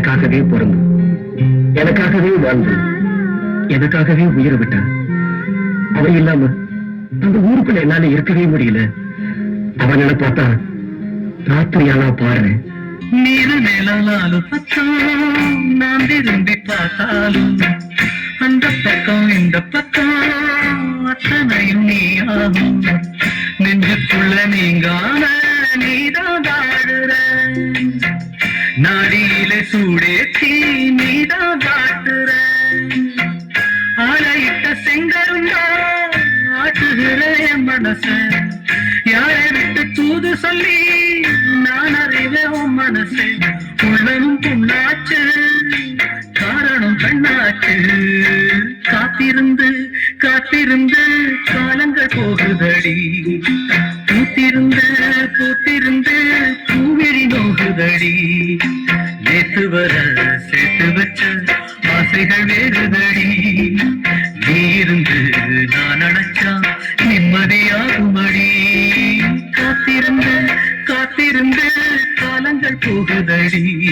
எனக்காகவே பிறந்து எனக்காகவே வாழ்ந்து எனக்காகவே உயிரை விட்டான் அவன் இல்லாம அந்த ஊருக்குள்ள என்னால இருக்கவே முடியல. அவன் நினைப்பாத்தா ராத்திரியானா பாரு நீல நிழலாலும் நான் திரும்பி பார்த்தாலும் அந்த பக்கம் இந்த பக்கம் அத்தனையும் நீயாகும். நெஞ்சுக்குள்ள நீங்கான நீதான் வாழுற. நாடியில சூடேற்றி நீதான் காட்டுற. ஆலையிட்ட செங்கருந்தா ஆட்டுகிற என் மனச. யாரை விட்டு தூது சொல்லி நான் அறிவேன் உன் மனசு. உள்ளனும் புண்ணாச்சு காரணம் பெண்ணாச்சு. காத்திருந்து காத்திருந்து காலங்கள் போகுதடி. பூவெறி நேத்து வர சேர்த்து வச்ச ஆசைகள் வேறுதடி நீ இருந்து நான் அடைச்சா நிம்மதியாகுமடி. காத்திருந்து காத்திருந்து காலங்கள் போகுதடி.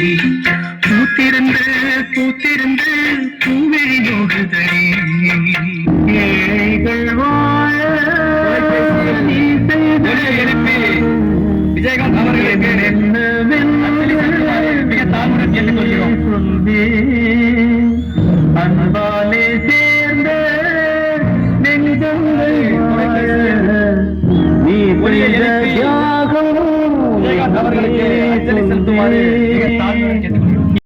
அவர்களுக்கு அஞ்சலி செலுத்துமாறு கேட்டுக்கொள்கிறோம்.